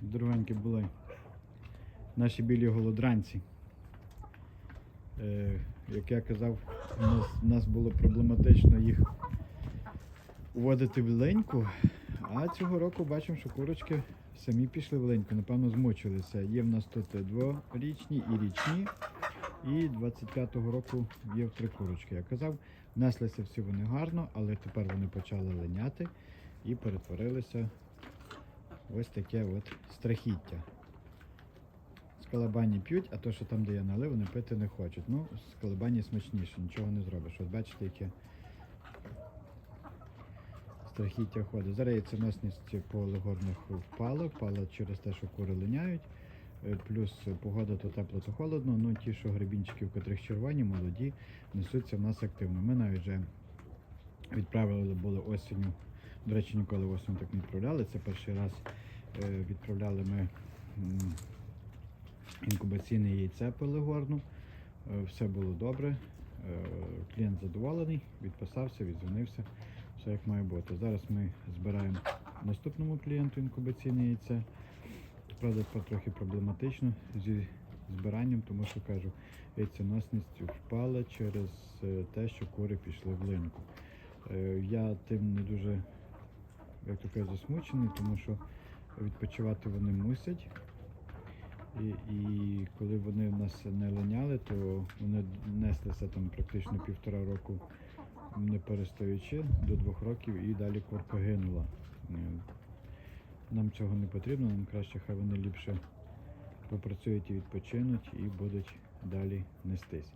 Дорогенькі були наші білі голодранці. Е, як я казав, у нас, у нас було проблематично їх уводити в леньку, а цього року бачимо, що курочки самі пішли в леньку, напевно, змучилися. Є в нас тут дворічні і річні. І 25-го року є в три курочки. Я казав, неслися всі вони гарно, але тепер вони почали линяти і перетворилися ось таке от страхіття. З калабані п'ють, а то, що там, де я налив, вони пити не хочуть. Ну, з калабані смачніше, нічого не зробиш. От бачите, яке страхіття ходить. Зараз яйценосність по легорних впала, впала через те, що кури линяють. Е, Плюс погода то тепло, то холодно. Ну ті, що гребінчики, в котрих червоні, молоді, несуться в нас активно. Ми навіть вже відправили були осінню. До речі, ніколи осінню так не відправляли. Це перший раз е, відправляли ми інкубаційне яйце пелегорну. Е, Все було добре. Е, Клієнт задоволений, відписався, відзвонився. Все як має бути. Зараз ми збираємо наступному клієнту інкубаційне яйце. Правда, трохи проблематично зі збиранням, тому що кажу, яйценосність впала через те, що кури пішли в линьку. Е, Я тим не дуже, то кажуть, засмучений, тому що відпочивати вони мусять. І, і коли вони в нас не линяли, то вони неслися там практично півтора року не перестаючи до двох років і далі курка гинула. Е, Нам цього не потрібно, нам краще хай вони ліпше попрацюють і відпочинуть і будуть далі нестись.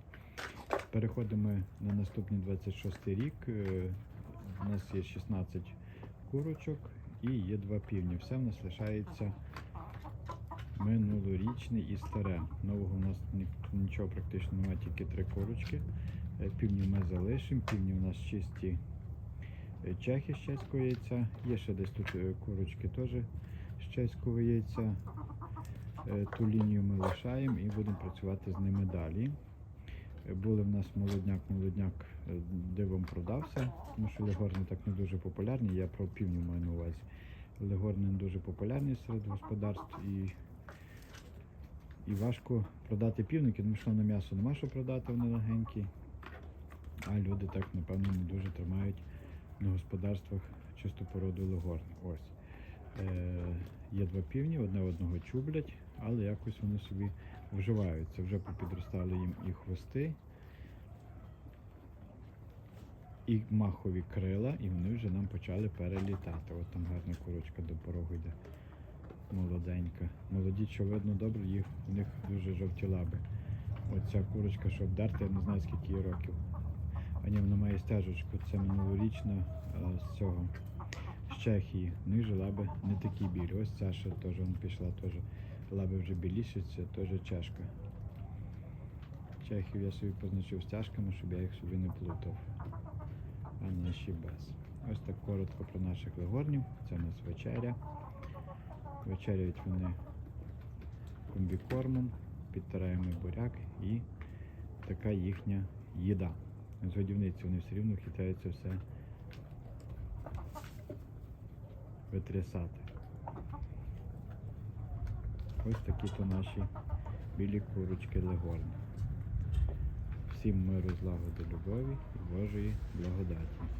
Переходимо на наступний 26 рік. Е, У нас є 16 курочок і є два півні. Все в нас лишається минулорічне і старе. Нового у нас нічого практично немає, тільки три курочки. Е, Півні ми залишимо, півні у нас чисті е, чехи з чеського яйця. Є ще десь тут е, курочки теж з чеського яйця. Ту лінію ми лишаємо і будемо працювати з ними далі. Були в нас молодняк, молодняк е, дивом продався, тому що легорни так не дуже популярні. Я про півню маю на увазі. Легорни не дуже популярні серед господарств і, і важко продати півники, тому що на м'ясо нема що продати, вони легенькі. А люди так, напевно, не дуже тримають на господарствах чисту породу легорн. Ось. Е, є два півні, одне одного чублять, але якось вони собі вживаються. Вже попідростали їм і хвости, і махові крила, і вони вже нам почали перелітати. От там гарна курочка до порогу йде. Молоденька. Молоді, що видно добре, їх, у них дуже жовті лаби. Оця курочка, що обдерта, я не знаю скільки їй років. А ні, вона має стежечку, це минулорічна з цього, Чехії. В них же лаби не такі білі. Ось ця ще теж пішла, теж лаби вже біліші, це теж чешка. Чехів я собі позначив стяжками, щоб я їх собі не плутав. А наші без. Ось так коротко про наших легорнів. Це у нас вечеря. Вечеряють вони комбікормом, підтираємо буряк і така їхня їда. З годівниці вони все рівно хитаються все витрясати. Ось такі то наші білі курочки легорні. Всім миру, злагоди, любові і Божої благодаті.